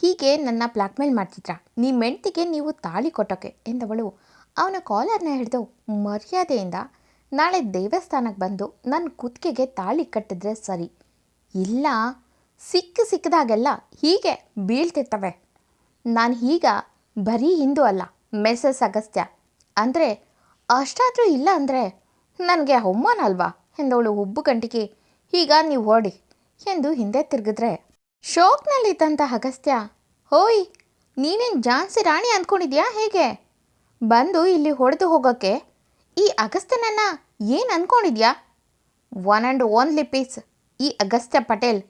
ಹೀಗೆ ನನ್ನ ಬ್ಲ್ಯಾಕ್ಮೇಲ್ ಮಾಡ್ತಿದ್ರ? ನಿಮ್ಮ ಹೆಂಡ್ತಿಗೆ ನೀವು ತಾಳಿ ಕೊಟ್ಟೋಕೆ ಎಂದವಳು. ಅವನ ಕಾಲರ್ನ ಹಿಡಿದು ಮರ್ಯಾದೆಯಿಂದ ನಾಳೆ ದೇವಸ್ಥಾನಕ್ಕೆ ಬಂದು ನನ್ನ ಕುತ್ತಿಗೆಗೆ ತಾಳಿ ಕಟ್ಟಿದ್ರೆ ಸರಿ. ಇಲ್ಲ, ಸಿಕ್ಕ ಸಿಕ್ಕದಾಗೆಲ್ಲ ಹೀಗೆ ಬೀಳ್ತಿರ್ತವೆ. ನಾನು ಈಗ ಬರೀ ಹಿಂದೂ ಅಲ್ಲ, ಮೆಸಸ್ ಅಗಸ್ತ್ಯ. ಅಂದರೆ ಅಷ್ಟಾದರೂ ಇಲ್ಲ ಅಂದರೆ ನನಗೆ ಅವಮಾನ ಅಲ್ವಾ? ಎಂದವಳು ಉಬ್ಬು ಗಂಟಿಗೆ ಈಗ ನೀವು ಓಡಿ ಎಂದು ಹಿಂದೆ ತಿರುಗಿದ್ರೆ ಶೋಕ್ನಲ್ಲಿದ್ದಂಥ ಅಗಸ್ತ್ಯ ಹೋಯ್ ನೀನೇನು ಜಾನ್ಸಿ ರಾಣಿ ಅಂದ್ಕೊಂಡಿದ್ಯಾ ಹೇಗೆ? ಬಂದು ಇಲ್ಲಿ ಹೊಡೆದು ಹೋಗೋಕ್ಕೆ ಈ ಅಗಸ್ತ್ಯನನ್ನು ಏನು ಅಂದ್ಕೊಂಡಿದ್ಯಾ ಒನ್ ಆ್ಯಂಡ್ ಓನ್ಲಿ ಪೀಸ್, ಈ ಅಗಸ್ತ್ಯ ಪಟೇಲ್.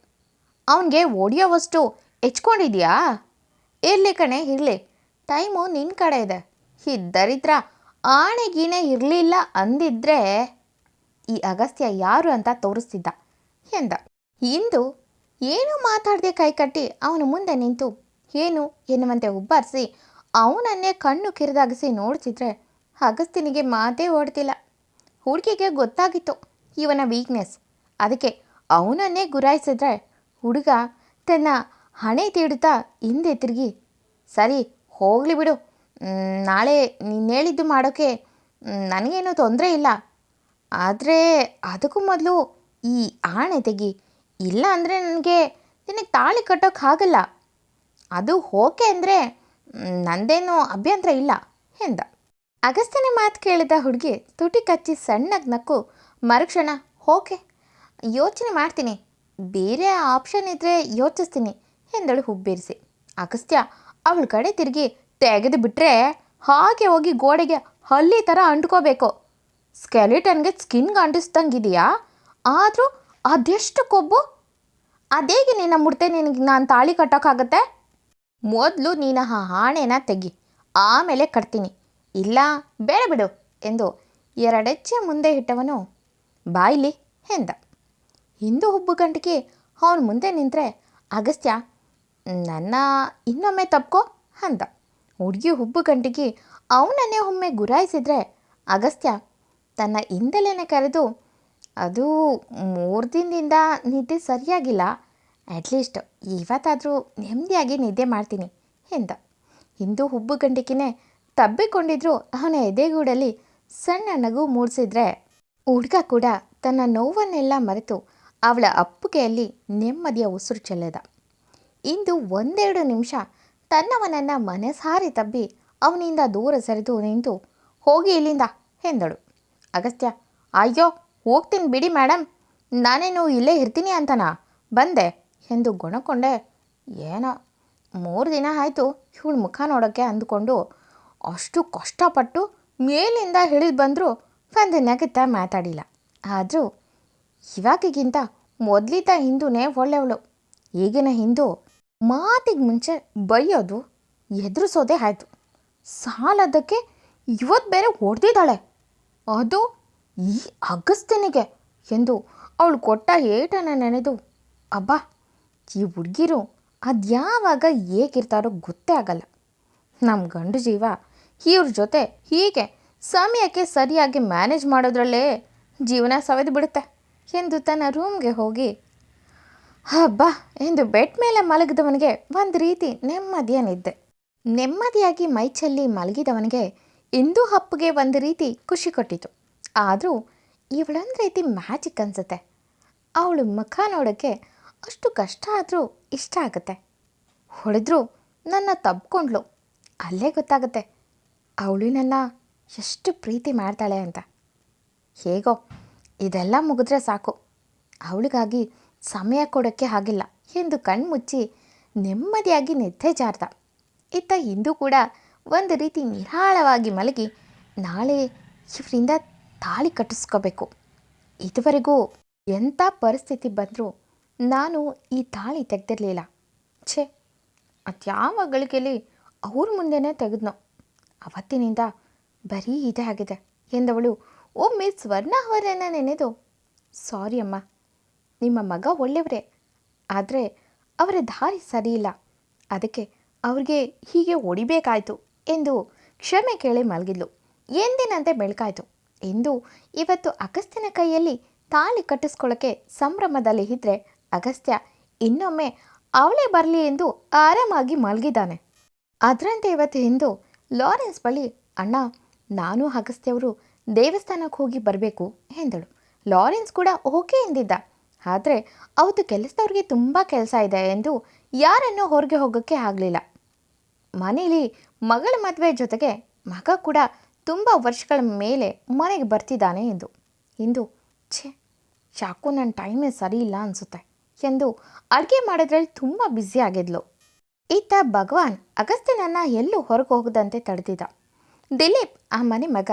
ಅವನಿಗೆ ವಸ್ತು ಹೆಚ್ಕೊಂಡಿದ್ಯಾ? ಇರಲಿ ಕಣೆ, ಇರಲಿ. ಟೈಮು ನಿನ್ನ ಕಡೆ ಇದೆ. ಈ ದರಿದ್ರ ಇರಲಿಲ್ಲ ಅಂದಿದ್ರೆ ಈ ಅಗಸ್ತ್ಯ ಯಾರು ಅಂತ ತೋರಿಸ್ತಿದ್ದ? ಎಂದ. ಇಂದು ಏನು ಮಾತಾಡದೆ ಕೈಕಟ್ಟಿ ಅವನ ಮುಂದೆ ನಿಂತು. ಏನು ಎನ್ನುವಂತೆ ಉಬ್ಬಾರಿಸಿ, ಅವನನ್ನೇ ಕಣ್ಣು ಕಿರಿದಾಗಿಸಿ ನೋಡ್ತಿದ್ರೆ ಅಗಸ್ತಿನಿಗೆ ಮಾತೇ ಓಡ್ತಿಲ್ಲ. ಹುಡುಗಿಗೆ ಗೊತ್ತಾಗಿತ್ತು ಇವನ ವೀಕ್ನೆಸ್ ಅದಕ್ಕೆ ಅವನನ್ನೇ ಗುರಾಯಿಸಿದ್ರೆ ಹುಡುಗ ತನ್ನ ಹಣೆ ತೀಡುತ್ತಾ ಹಿಂದೆ ತಿರುಗಿ, ಸರಿ, ಹೋಗಲಿ ಬಿಡು. ನಾಳೆ ನೀನು ಹೇಳಿದ್ದು ಮಾಡೋಕ್ಕೆ ನನಗೇನು ತೊಂದರೆ ಇಲ್ಲ. ಆದರೆ ಅದಕ್ಕೂ ಮೊದಲು ಈ ಆಣೆ ತೆಗಿ ಇಲ್ಲ ಅಂದರೆ ನನಗೆ ನಿನಗೆ ತಾಳಿ ಕಟ್ಟೋಕ್ಕಾಗಲ್ಲ ಅದು ಓಕೆ ಅಂದರೆ ನಂದೇನು ಅಭ್ಯಂತರ ಇಲ್ಲ ಎಂದ. ಅಗಸ್ತ್ಯನ ಮಾತು ಕೇಳಿದ ಹುಡುಗಿ ತುಟಿ ಕಚ್ಚಿ ಸಣ್ಣಗೆ ನಕ್ಕು, ಮರುಕ್ಷಣ ಓಕೆ ಯೋಚನೆ ಮಾಡ್ತೀನಿ. ಬೇರೆ ಆಪ್ಷನ್ ಇದ್ದರೆ ಯೋಚಿಸ್ತೀನಿ, ಎಂದಳು ಹುಬ್ಬೇರಿಸಿ. ಅಗಸ್ತ್ಯ ಅವಳ ಕಡೆ ತಿರುಗಿ ತೆಗೆದು ಬಿಟ್ಟರೆ ಹಾಗೆ ಹೋಗಿ ಗೋಡೆಗೆ ಹಲ್ಲಿ ಥರ ಅಂಟ್ಕೋಬೇಕು. ಸ್ಕೆಲಿಟನ್ಗೆ ಸ್ಕಿನ್ಗೆ ಅಂಟಿಸ್ದಂಗಿದೆಯಾ ಆದರೂ ಅದೆಷ್ಟು ಕೊಬ್ಬು? ಅದೇಗೆ ನಿನ್ನ ಮುಡ್ತೆ ನಿನಗೆ ನಾನು ತಾಳಿ ಕಟ್ಟೋಕ್ಕಾಗತ್ತೆ ಮೊದಲು ನೀನು ಆ ಆಣೆನ ತೆಗಿ, ಆಮೇಲೆ ಕಟ್ತೀನಿ. ಇಲ್ಲ, ಬೇಡ ಬಿಡು ಎಂದು ಎರಡೆಚ್ಚೆ ಮುಂದೆ ಇಟ್ಟವನು ಬಾಯಿಲಿ ಎಂದ. ಹಿಂದೂ ಹುಬ್ಬು ಗಂಟಿಗೆ ಅವನು ಮುಂದೆ ನಿಂತರೆ, ಅಗಸ್ತ್ಯ, ನನ್ನ ಇನ್ನೊಮ್ಮೆ ತಪ್ಕೋ ಅಂದ. ಹುಡುಗಿ ಹುಬ್ಬು ಗಂಟಿಗೆ ಅವನನ್ನೇ ಒಮ್ಮೆ ಗುರಾಯಿಸಿದ್ರೆ, ಅಗಸ್ತ್ಯ, ತನ್ನ ಹಿಂದಲೇನೆ ಕರೆದು ಅದು ಮೂರು ದಿನದಿಂದ ನಿದ್ದೆ ಸರಿಯಾಗಿಲ್ಲ. ಅಟ್ಲೀಸ್ಟ್ ಇವತ್ತಾದರೂ ನೆಮ್ಮದಿಯಾಗಿ ನಿದ್ದೆ ಮಾಡ್ತೀನಿ ಎಂದ. ಹಿಂದೂ ಹುಬ್ಬು ಗಂಟಿಕೆನೆ ತಬ್ಬಿಕೊಂಡಿದ್ರು ಅವನ ಎದೆಗೂಡಲ್ಲಿ ಸಣ್ಣ ನಗು ಮೂಡಿಸಿದ್ರೆ ಹುಡುಗ ಕೂಡ ತನ್ನ ನೋವನ್ನೆಲ್ಲ ಮರೆತು ಅವಳ ಅಪ್ಪುಗೆಯಲ್ಲಿ ನೆಮ್ಮದಿಯ ಉಸಿರು ಚೆಲ್ಲದ. ಇಂದು ಒಂದೆರಡು ನಿಮಿಷ ತನ್ನವನನ್ನು ಮನಸಾರಿ ತಬ್ಬಿ ಅವನಿಂದ ದೂರ ಸರಿದು ನಿಂತು ಹೋಗಿ ಇಲ್ಲಿಂದ ಎಂದಳು. ಅಗಸ್ತ್ಯ, ಅಯ್ಯೋ ಹೋಗ್ತೀನಿ ಬಿಡಿ ಮೇಡಮ್. ನಾನೇನು ಇಲ್ಲೇ ಇರ್ತೀನಿ ಅಂತನಾ? ಬಂದೆ. ಎಂದು ಗೊಣಕೊಂಡೆ. ಏನೋ? ಮೂರು ದಿನ ಆಯಿತು ಇವಳ ಮುಖ ನೋಡೋಕ್ಕೆ ಅಂದುಕೊಂಡು ಅಷ್ಟು ಕಷ್ಟಪಟ್ಟು ಮೇಲಿಂದ ಹಿಡಿದು ಬಂದರೂ ಒಂದು ನಗುತ್ತ ಮಾತಾಡಿಲ್ಲ. ಆದರೂ ಇವಾಗಿಗಿಂತ ಮೊದಲಿದ್ದ ಹಿಂದೂನೇ ಒಳ್ಳೆಯವಳು. ಈಗಿನ ಹಿಂದೂ ಮಾತಿಗೆ ಮುಂಚೆ ಬೈಯೋದು ಎದುರಿಸೋದೇ ಆಯಿತು. ಸಾಲದಕ್ಕೆ ಇವತ್ತು ಬೇರೆ ಹೊಡೆದಿದ್ದಾಳೆ. ಅದು ಈ ಅಗಸ್ತ್ಯನಿಗೆ ಎಂದು ಅವಳು ಕೊಟ್ಟ ಏಟನ ನೆನೆದು, ಅಬ್ಬಾ, ಈ ಹುಡುಗಿರು ಅದ್ಯಾವಾಗ ಹೇಗಿರ್ತಾರೋ ಗೊತ್ತೇ ಆಗಲ್ಲ. ನಮ್ಮ ಗಂಡು ಜೀವ ಇವ್ರ ಜೊತೆ ಹೀಗೆ ಸಮಯಕ್ಕೆ ಸರಿಯಾಗಿ ಮ್ಯಾನೇಜ್ ಮಾಡೋದ್ರಲ್ಲೇ ಜೀವನ ಸವೆದು ಬಿಡುತ್ತೆ, ಎಂದು ತನ್ನ ರೂಮ್ಗೆ ಹೋಗಿ ಹಬ್ಬ ಎಂದು ಬೆಡ್ ಮೇಲೆ ಮಲಗಿದವನಿಗೆ ಒಂದು ರೀತಿ ನೆಮ್ಮದಿಯ ನಿದ್ದೆ. ನೆಮ್ಮದಿಯಾಗಿ ಮೈಚಲ್ಲಿ ಮಲಗಿದವನಿಗೆ ಇಂದು ಹಪ್ಪಿಗೆ ಒಂದು ರೀತಿ ಖುಷಿ ಕೊಟ್ಟಿತು. ಆದರೂ ಇವಳೊಂದು ರೀತಿ ಮ್ಯಾಜಿಕ್ ಅನಿಸುತ್ತೆ. ಅವಳು ಮುಖ ನೋಡೋಕ್ಕೆ ಅಷ್ಟು ಕಷ್ಟ ಆದರೂ ಇಷ್ಟ ಆಗುತ್ತೆ. ಹೊಡೆದ್ರೂ ನನ್ನ ತಬ್ಕೊಂಡ್ಳು ಅಲ್ಲೇ ಗೊತ್ತಾಗುತ್ತೆ. ಅವಳು ಎಷ್ಟು ಪ್ರೀತಿ ಮಾಡ್ತಾಳೆ ಅಂತ. ಹೇಗೋ, ಇದೆಲ್ಲ ಮುಗಿದ್ರೆ ಸಾಕು. ಅವಳಿಗಾಗಿ ಸಮಯ ಕೊಡೋಕ್ಕೆ ಆಗಿಲ್ಲ ಎಂದು ಕಣ್ಮುಚ್ಚಿ ನೆಮ್ಮದಿಯಾಗಿ ನಿದ್ದೆ ಜಾರ್ದ. ಇತ್ತ ಹಿಂದೂ ಕೂಡ ಒಂದು ರೀತಿ ನಿರಾಳವಾಗಿ ಮಲಗಿ ನಾಳೆ ಇವರಿಂದ ತಾಳಿ ಕಟ್ಟಿಸ್ಕೋಬೇಕು. ಇದುವರೆಗೂ ಎಂಥ ಪರಿಸ್ಥಿತಿ ಬಂದರೂ ನಾನು ಈ ತಾಳಿ ತೆಗೆದಿರಲಿಲ್ಲ. ಛೇ ಅದ್ಯಾವ ಗಳಿಗೆಯಲ್ಲಿ ಅವ್ರ ಮುಂದೆನೇ ತೆಗೆದ್ನೋ. ಅವತ್ತಿನಿಂದ ಬರೀ ಇದೇ ಆಗಿದೆ ಎಂದವಳು ಒಮ್ಮೆ ಸ್ವರ್ಣ ಅವರನ್ನು ನೆನೆದು, ಸಾರಿ ಅಮ್ಮ, ನಿಮ್ಮ ಮಗ ಒಳ್ಳೆಯವರೇ, ಆದರೆ ಅವರ ದಾರಿ ಸರಿಯಿಲ್ಲ ಅದಕ್ಕೆ ಅವ್ರಿಗೆ ಹೀಗೆ ಒಡಿಬೇಕಾಯಿತು ಎಂದು ಕ್ಷಮೆ ಕೇಳಿ ಮಲಗಿದ್ಲು. ಎಂದಿನಂತೆ ಬೆಳಕಾಯ್ತು. ಎಂದು ಇವತ್ತು ಅಗಸ್ತ್ಯನ ಕೈಯಲ್ಲಿ ತಾಳಿ ಕಟ್ಟಿಸ್ಕೊಳ್ಳೋಕ್ಕೆ ಸಂಭ್ರಮದಲ್ಲಿ ಇದ್ದರೆ ಅಗಸ್ತ್ಯ ಇನ್ನೊಮ್ಮೆ ಅವಳೇ ಬರಲಿ ಎಂದು ಆರಾಮಾಗಿ ಮಲಗಿದ್ದಾನೆ. ಅದರಂತೆ ಇವತ್ತು ಇಂದು ಲಾರೆನ್ಸ್ ಬಳಿ, ಅಣ್ಣ, ನಾನು ಅಗಸ್ತ್ಯವರು ದೇವಸ್ಥಾನಕ್ಕೆ ಹೋಗಿ ಬರಬೇಕು, ಎಂದಳು. ಲಾರೆನ್ಸ್ ಕೂಡ ಓಕೆ ಎಂದಿದ್ದ. ಆದರೆ ಅವತ್ತು ಕೆಲಸದವ್ರಿಗೆ ತುಂಬ ಕೆಲಸ ಇದೆ ಎಂದು ಯಾರನ್ನೂ ಹೊರಗೆ ಹೋಗೋಕ್ಕೆ ಆಗಲಿಲ್ಲ. ಮನೇಲಿ ಮಗಳ ಮದುವೆ ಜೊತೆಗೆ ಮಗ ಕೂಡ ತುಂಬ ವರ್ಷಗಳ ಮೇಲೆ ಮನೆಗೆ ಬರ್ತಿದ್ದಾನೆ ಎಂದು. ಇಂದು, ಛೇ, ಯಾಕೋ ನನ್ನ ಟೈಮೇ ಸರಿ ಇಲ್ಲ ಅನಿಸುತ್ತೆ ಎಂದು ಅಡುಗೆ ಮಾಡೋದ್ರಲ್ಲಿ ತುಂಬ ಬ್ಯುಸಿ ಆಗಿದ್ಲು. ಈತ ಭಗವಾನ್ ಅಗಸ್ತ್ಯನನ್ನ ಎಲ್ಲೂ ಹೊರಗೆ ಹೋಗದಂತೆ ತಡೆದಿದ್ದ. ದಿಲೀಪ್, ಆ ಮನೆ ಮಗ,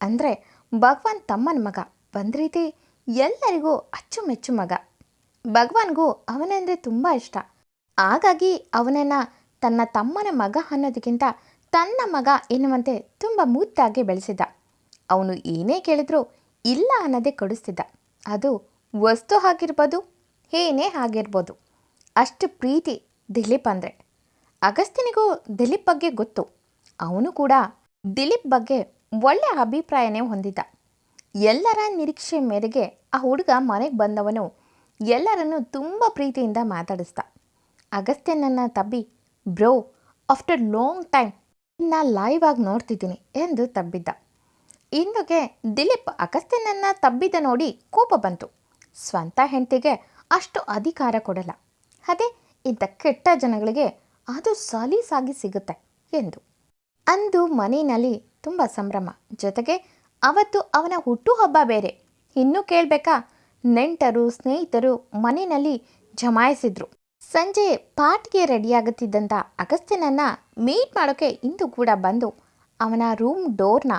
ಅಂದರೆ ಭಗವಾನ್ ತಮ್ಮನ ಮಗ ಒಂದು ರೀತಿ ಎಲ್ಲರಿಗೂ ಅಚ್ಚುಮೆಚ್ಚು ಮಗ. ಭಗವಾನ್ಗೂ ಅವನಂದ್ರೆ ತುಂಬ ಇಷ್ಟ. ಹಾಗಾಗಿ ಅವನನ್ನು ತನ್ನ ತಮ್ಮನ ಮಗ ಅನ್ನೋದಕ್ಕಿಂತ ತನ್ನ ಮಗ ಎನ್ನುವಂತೆ ತುಂಬ ಮುದ್ದಾಗಿ ಬೆಳೆಸಿದ್ದ. ಅವನು ಏನೇ ಕೇಳಿದ್ರೂ ಇಲ್ಲ ಅನ್ನೋದೇ ಕೊಡಿಸ್ತಿದ್ದ. ಅದು ವಸ್ತು ಆಗಿರ್ಬೋದು ಏನೇ ಆಗಿರ್ಬೋದು ಅಷ್ಟು ಪ್ರೀತಿ ದಿಲೀಪ್ ಅಂದರೆ. ಅಗಸ್ತ್ಯನಿಗೂ ದಿಲೀಪ್ ಬಗ್ಗೆ ಗೊತ್ತು. ಅವನು ಕೂಡ ದಿಲೀಪ್ ಬಗ್ಗೆ ಒಳ್ಳೆಯ ಅಭಿಪ್ರಾಯನೇ ಹೊಂದಿದ್ದ. ಎಲ್ಲರ ನಿರೀಕ್ಷೆ ಮೇರೆಗೆ ಆ ಹುಡುಗ ಮನೆಗೆ ಬಂದವನು ಎಲ್ಲರನ್ನೂ ತುಂಬ ಪ್ರೀತಿಯಿಂದ ಮಾತಾಡಿಸ್ದ. ಅಗಸ್ತ್ಯನನ್ನು ತಬ್ಬಿ, ಬ್ರೋ ಆಫ್ಟರ್ ಲಾಂಗ್ ಟೈಮ್ ನಾ ಲೈವ್ ಆಗಿ ನೋಡ್ತಿದ್ದೀನಿ ಎಂದು ತಬ್ಬಿದ್ದ. ಇಂದುಗೆ ದಿಲೀಪ್ ಅಗಸ್ತ್ಯನನ್ನು ತಬ್ಬಿದ ನೋಡಿ ಕೋಪ ಬಂತು. ಸ್ವಂತ ಹೆಂಡತಿಗೆ ಅಷ್ಟು ಅಧಿಕಾರ ಕೊಡಲ್ಲ. ಅದೇ ಇಂಥ ಕೆಟ್ಟ ಜನಗಳಿಗೆ ಅದು ಸಲೀಸಾಗಿ ಸಿಗುತ್ತೆ ಎಂದು. ಅಂದು ಮನೆಯಲ್ಲಿ ತುಂಬ ಸಂಭ್ರಮ. ಜೊತೆಗೆ ಅವತ್ತು ಅವನ ಹುಟ್ಟುಹಬ್ಬ ಬೇರೆ. ಇನ್ನೂ ಕೇಳಬೇಕಾ, ನೆಂಟರು, ಸ್ನೇಹಿತರು ಮನೆಯಲ್ಲಿ ಜಮಾಯಿಸಿದ್ರು. ಸಂಜೆ ಪಾರ್ಟಿಗೆ ರೆಡಿಯಾಗುತ್ತಿದ್ದಂಥ ಅಗಸ್ತ್ಯನನ್ನು ಮೀಟ್ ಮಾಡೋಕ್ಕೆ ಇಂದು ಕೂಡ ಬಂದು ಅವನ ರೂಮ್ ಡೋರ್ನ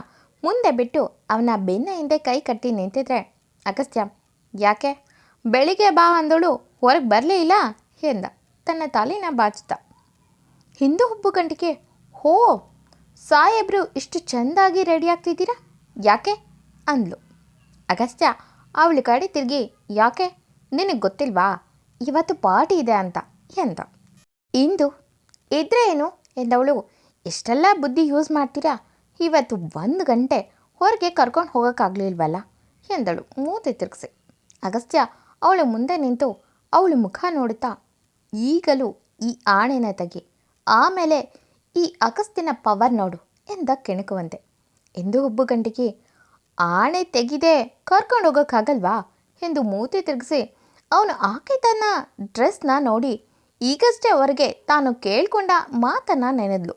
ಮುಂದೆ ಬಿಟ್ಟು ಅವನ ಬೆನ್ನ ಹಿಂದೆ ಕೈ ಕಟ್ಟಿ ನಿಂತಿದ್ರೆ, ಅಗಸ್ತ್ಯ, ಯಾಕೆ? ಬೆಳಿಗ್ಗೆ ಬಾ ಅಂದಳು, ಹೊರಗೆ ಬರಲೇ ಇಲ್ಲ? ಎಂದ. ತನ್ನ ತಲೆನ ಬಾಚ್ದ. ಹಿಂದೂ ಹುಬ್ಬು ಗಂಟಿಗೆ ಹೋ, ಸಾಹೇಬ್ರು ಇಷ್ಟು ಚೆಂದಾಗಿ ರೆಡಿ ಆಗ್ತಿದ್ದೀರಾ? ಯಾಕೆ? ಅಂದ್ಲು. ಅಗಸ್ತ್ಯ, ಅವಳು ಕಡೆ ತಿರುಗಿ, ಯಾಕೆ? ನಿನಗೆ ಗೊತ್ತಿಲ್ವಾ? ಇವತ್ತು ಪಾರ್ಟಿ ಇದೆ ಅಂತ ಎಂದ. ಇಂದು ಇದ್ರೆ ಏನು ಎಂದವಳು. ಎಷ್ಟೆಲ್ಲ ಬುದ್ಧಿ ಯೂಸ್ ಮಾಡ್ತೀರಾ? ಇವತ್ತು ಒಂದು ಗಂಟೆ ಹೊರಗೆ ಕರ್ಕೊಂಡು ಹೋಗೋಕ್ಕಾಗಲಿಲ್ವಲ್ಲ ಎಂದಳು. ಮೂತಿ ತಿರುಗಿಸಿ. ಅಗಸ್ತ್ಯ ಅವಳ ಮುಂದೆ ನಿಂತು ಅವಳು ಮುಖ ನೋಡುತ್ತಾ ಈಗಲೂ ಈ ಆಣೆನ ತೆಗಿ. ಆಮೇಲೆ ಈ ಅಗಸ್ತ್ಯನ ಪವರ್ ನೋಡು ಎಂದ ಕೆಣಕುವಂತೆ. ಎಂದು ಒಬ್ಬ ಗಂಟಿಗೆ ಆಣೆ ತೆಗಿದೆ ಕರ್ಕೊಂಡು ಹೋಗೋಕ್ಕಾಗಲ್ವಾ? ಎಂದು ಮೂತಿ ತಿರುಗಿಸಿ ಅವನು ಆಕೆ ತನ್ನ ಡ್ರೆಸ್ನ ನೋಡಿ ಈಗಷ್ಟೇ ಅವರಿಗೆ ತಾನು ಕೇಳ್ಕೊಂಡ ಮಾತನ್ನು ನೆನೆದ್ಲು.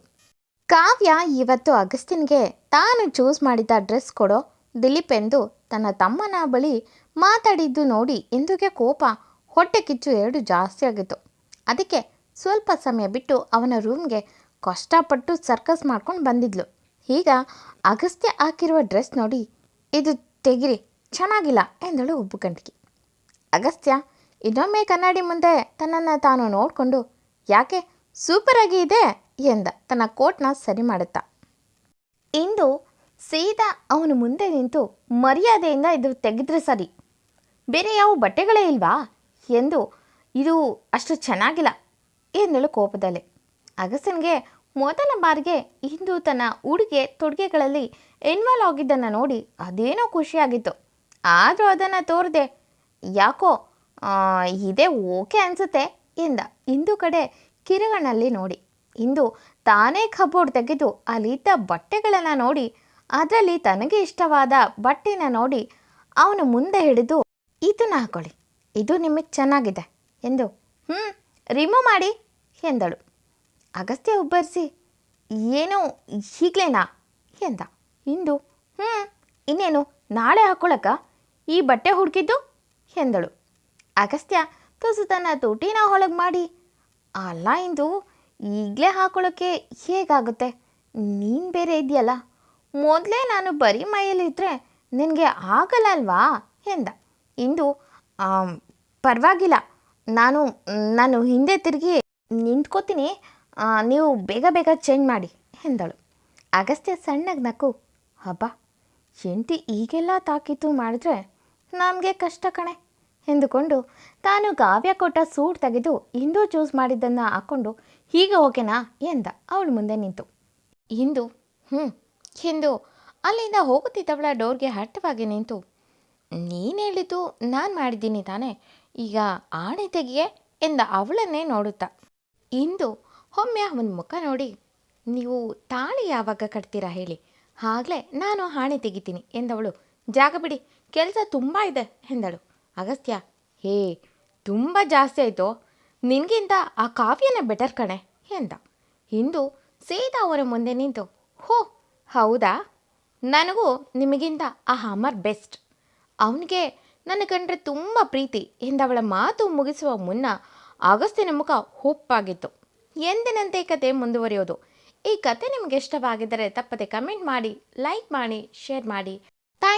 ಕಾವ್ಯ ಇವತ್ತು ಅಗಸ್ತಿನ್ಗೆ ತಾನು ಚೂಸ್ ಮಾಡಿದ ಡ್ರೆಸ್ ಕೊಡೋ ದಿಲೀಪ್ ಎಂದು ತನ್ನ ತಮ್ಮನ ಬಳಿ ಮಾತಾಡಿದ್ದು ನೋಡಿ ಇಂದುಗೆ ಕೋಪ, ಹೊಟ್ಟೆ ಕಿಚ್ಚು ಎರಡು ಜಾಸ್ತಿ ಆಗಿತ್ತು. ಅದಕ್ಕೆ ಸ್ವಲ್ಪ ಸಮಯ ಬಿಟ್ಟು ಅವನ ರೂಮ್ಗೆ ಕಷ್ಟಪಟ್ಟು ಸರ್ಕಸ್ ಮಾಡ್ಕೊಂಡು ಬಂದಿದ್ಲು. ಈಗ ಅಗಸ್ತ್ಯ ಹಾಕಿರುವ ಡ್ರೆಸ್ ನೋಡಿ, ಇದು ತೆಗಿರಿ, ಚೆನ್ನಾಗಿಲ್ಲ, ಎಂದಳು ಉಬ್ಬು ಗಂಟಿಗೆ ಅಗಸ್ತ್ಯ ಇನ್ನೊಮ್ಮೆ ಕನ್ನಡಿ ಮುಂದೆ ತನ್ನನ್ನು ತಾನು ನೋಡಿಕೊಂಡು, ಯಾಕೆ ಸೂಪರಾಗಿ ಇದೆ? ಎಂದ ತನ್ನ ಕೋಟ್ನ ಸರಿ ಮಾಡುತ್ತಾ. ಇಂದು ಸೀದಾ ಅವನು ಮುಂದೆ ನಿಂತು ಮರ್ಯಾದೆಯಿಂದ ಇದು ತೆಗೆದ್ರೆ ಸರಿ. ಬೇರೆ ಯಾವ ಬಟ್ಟೆಗಳೇ ಇಲ್ವಾ? ಎಂದು, ಇದು ಅಷ್ಟು ಚೆನ್ನಾಗಿಲ್ಲ, ಎಂದಳು ಕೋಪದಲ್ಲಿ. ಅಗಸನ್ಗೆ ಮೊದಲ ಬಾರಿಗೆ ಇಂದು ತನ್ನ ಉಡುಗೆ ತೊಡುಗೆಗಳಲ್ಲಿ ಇನ್ವಾಲ್ವ್ ಆಗಿದ್ದನ್ನು ನೋಡಿ ಅದೇನೋ ಖುಷಿಯಾಗಿತ್ತು. ಆದರೂ ಅದನ್ನು ತೋರದೆ ಯಾಕೋ ಇದೇ ಓಕೆ ಅನಿಸುತ್ತೆ? ಎಂದ. ಇಂದು ಕಡೆ ಕಿರುಗಣ್ಣಲ್ಲಿ ನೋಡಿ. ಇಂದು ತಾನೇ ಕಬೋರ್ಡ್ ತೆಗೆದು ಅಲ್ಲಿದ್ದ ಬಟ್ಟೆಗಳನ್ನು ನೋಡಿ, ಅದರಲ್ಲಿ ತನಗೆ ಇಷ್ಟವಾದ ಬಟ್ಟೆನ ನೋಡಿ ಅವನು ಮುಂದೆ ಹಿಡಿದು, ಇದನ್ನ ಹಾಕೊಳ್ಳಿ. ಇದು ನಿಮಗೆ ಚೆನ್ನಾಗಿದೆ. ಎಂದು ಹ್ಞೂ ರಿಮೂವ್ ಮಾಡಿ. ಎಂದಳು. ಅಗಸ್ತ್ಯ ಉಬ್ಬರಿಸಿ, ಏನು, ಈಗಲೇನಾ? ಎಂದ. ಇಂದು ಹ್ಞೂ ಇನ್ನೇನು, ನಾಳೆ ಹಾಕ್ಕೊಳಕ್ಕ ಈ ಬಟ್ಟೆ ಹುಡುಕಿದ್ದು? ಎಂದಳು. ಅಗಸ್ತ್ಯ ತುಸು ತನ್ನ ತುಟಿನ ಹೊಳಗೆ ಮಾಡಿ, ಅಲ್ಲ ಇಂದು, ಈಗಲೇ ಹಾಕೊಳ್ಳೋಕ್ಕೆ ಹೇಗಾಗುತ್ತೆ? ನೀನು ಬೇರೆ ಇದೆಯಲ್ಲ ಮೊದಲೇ ನಾನು ಬರೀ ಮೈಯಲ್ಲಿದ್ದರೆ ನಿನಗೆ ಆಗಲ್ಲ ಅಲ್ವಾ? ಎಂದ. ಇಂದು ಪರವಾಗಿಲ್ಲ. ನಾನು ನಾನು ಹಿಂದೆ ತಿರುಗಿ ನಿಂತ್ಕೋತೀನಿ. ನೀವು ಬೇಗ ಬೇಗ ಚೇಂಜ್ ಮಾಡಿ, ಎಂದಳು. ಅಗಸ್ತ್ಯ ಸಣ್ಣಗೆ ನಕ್ಕು ಹಬ್ಬ ಹೆಂಡತಿ ಈಗೆಲ್ಲ ತಾಕೀತು ಮಾಡಿದ್ರೆ ನಮಗೆ ಕಷ್ಟ ಕಣೆ. ಎಂದುಕೊಂಡು ತಾನು ಕಾವ್ಯ ಕೊಟ್ಟ ಸೂಟ್ ತೆಗೆದು ಇಂದು ಚೂಸ್ ಮಾಡಿದ್ದನ್ನು ಹಾಕ್ಕೊಂಡು, ಹೀಗೆ ಓಕೆನಾ ಎಂದ. ಅವಳು ಮುಂದೆ ನಿಂತು. ಇಂದು? ಹ್ಞೂ ಎಂದು ಅಲ್ಲಿಂದ ಹೋಗುತ್ತಿದ್ದವಳ ಡೋರ್ಗೆ ಹಟ್ಟವಾಗಿ ನಿಂತು, ನೀನು ಹೇಳಿದ್ದು ನಾನು ಮಾಡಿದ್ದೀನಿ ತಾನೇ. ಈಗ ಆಣೆ ತೆಗಿಯೇ? ಎಂದ ಅವಳನ್ನೇ ನೋಡುತ್ತಾ. ಇಂದು? ಒಮ್ಮೆ ಅವನ ಮುಖ ನೋಡಿ, ನೀವು ತಾಳಿ ಯಾವಾಗ ಕಟ್ತೀರಾ ಹೇಳಿ? ಆಗಲೇ ನಾನು ಹಾಣೆ ತೆಗಿತೀನಿ ಎಂದವಳು, ಜಾಗ ಬಿಡಿ. ಕೆಲಸ ತುಂಬ ಇದೆ ಎಂದಳು. ಅಗಸ್ತ್ಯ, ಹೇ, ತುಂಬ ಜಾಸ್ತಿ ಆಯಿತು. ನಿನಗಿಂತ ಆ ಕಾವ್ಯನೇ ಬೆಟರ್ ಕಣೆ ಎಂದ. ಇಂದು ಸೀದಾ ಅವರ ಮುಂದೆ ನಿಂತು, ಹೋ, ಹೌದಾ? ನನಗೂ ನಿಮಗಿಂತ ಆ ಹಮರ್ ಬೆಸ್ಟ್ ಅವನಿಗೆ ನನ್ನ ಕಂಡ್ರೆ ತುಂಬ ಪ್ರೀತಿ ಎಂದವಳ ಮಾತು ಮುಗಿಸುವ ಮುನ್ನ ಅಗಸ್ತ್ಯನ ಮುಖ ಹುಪ್ಪಾಗಿತ್ತು. ಎಂದಿನಂತೆ ಕತೆ ಮುಂದುವರಿಯೋದು? ಈ ಕತೆ ನಿಮಗೆ ಇಷ್ಟವಾಗಿದ್ದರೆ ತಪ್ಪದೆ ಕಮೆಂಟ್ ಮಾಡಿ ಲೈಕ್ ಮಾಡಿ ಶೇರ್ ಮಾಡಿ.